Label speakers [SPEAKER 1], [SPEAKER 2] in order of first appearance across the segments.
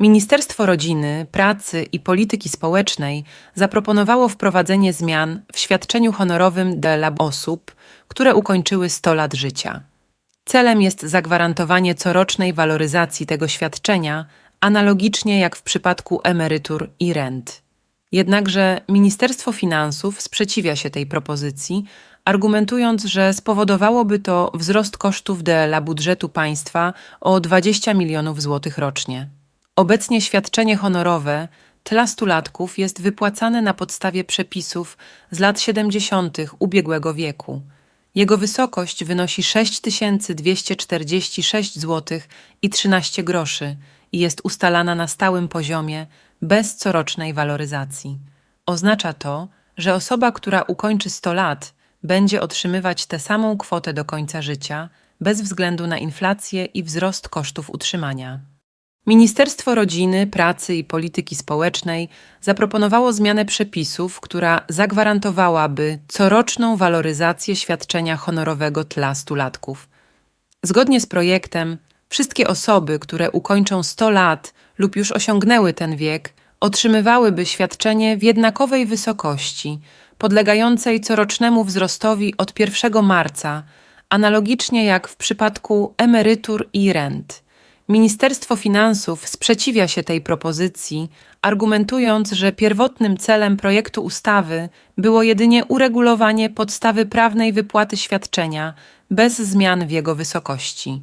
[SPEAKER 1] Ministerstwo Rodziny, Pracy i Polityki Społecznej zaproponowało wprowadzenie zmian w świadczeniu honorowym dla osób, które ukończyły 100 lat życia. Celem jest zagwarantowanie corocznej waloryzacji tego świadczenia, analogicznie jak w przypadku emerytur i rent. Jednakże Ministerstwo Finansów sprzeciwia się tej propozycji, argumentując, że spowodowałoby to wzrost kosztów dla budżetu państwa o 20 milionów złotych rocznie. Obecnie świadczenie honorowe dla stulatków jest wypłacane na podstawie przepisów z lat 70. ubiegłego wieku. Jego wysokość wynosi 6246 zł i 13 groszy i jest ustalana na stałym poziomie bez corocznej waloryzacji. Oznacza to, że osoba, która ukończy 100 lat, będzie otrzymywać tę samą kwotę do końca życia, bez względu na inflację i wzrost kosztów utrzymania. Ministerstwo Rodziny, Pracy i Polityki Społecznej zaproponowało zmianę przepisów, która zagwarantowałaby coroczną waloryzację świadczenia honorowego dla stulatków. Zgodnie z projektem, wszystkie osoby, które ukończą 100 lat lub już osiągnęły ten wiek, otrzymywałyby świadczenie w jednakowej wysokości, podlegającej corocznemu wzrostowi od 1 marca, analogicznie jak w przypadku emerytur i rent. Ministerstwo Finansów sprzeciwia się tej propozycji, argumentując, że pierwotnym celem projektu ustawy było jedynie uregulowanie podstawy prawnej wypłaty świadczenia bez zmian w jego wysokości.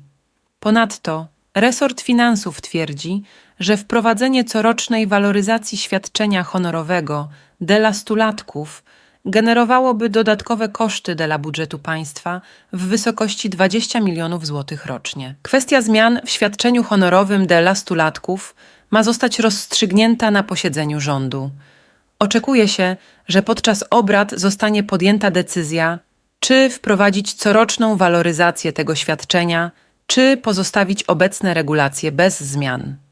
[SPEAKER 1] Ponadto resort finansów twierdzi, że wprowadzenie corocznej waloryzacji świadczenia honorowego dla stulatków generowałoby dodatkowe koszty dla budżetu państwa w wysokości 20 milionów złotych rocznie. Kwestia zmian w świadczeniu honorowym dla stulatków ma zostać rozstrzygnięta na posiedzeniu rządu. Oczekuje się, że podczas obrad zostanie podjęta decyzja, czy wprowadzić coroczną waloryzację tego świadczenia, czy pozostawić obecne regulacje bez zmian.